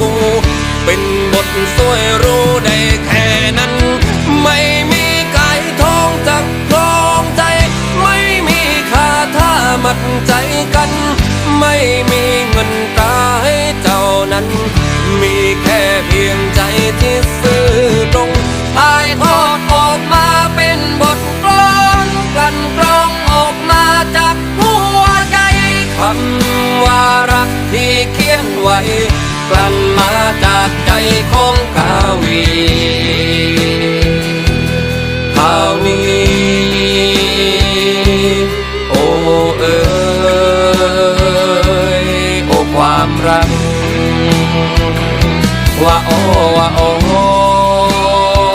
กู เป็นบทสวยรู้ได้แค่นั้น ไม่มีกายท้องจักคลองใจ ไม่มีคาท่ามัดใจกัน ไม่มีเงินตาให้เจ้านั้น มีแค่เพียงใจที่ซื่อตรงอายทอดออกมาเป็นบทกลอนกันกรองออกมาจากหัวใจคำว่ารักที่เขียนไว้ กลั่นมาจากใจของกาวีข่าวนี้โอ้เอ๋ยโอ้ความรัก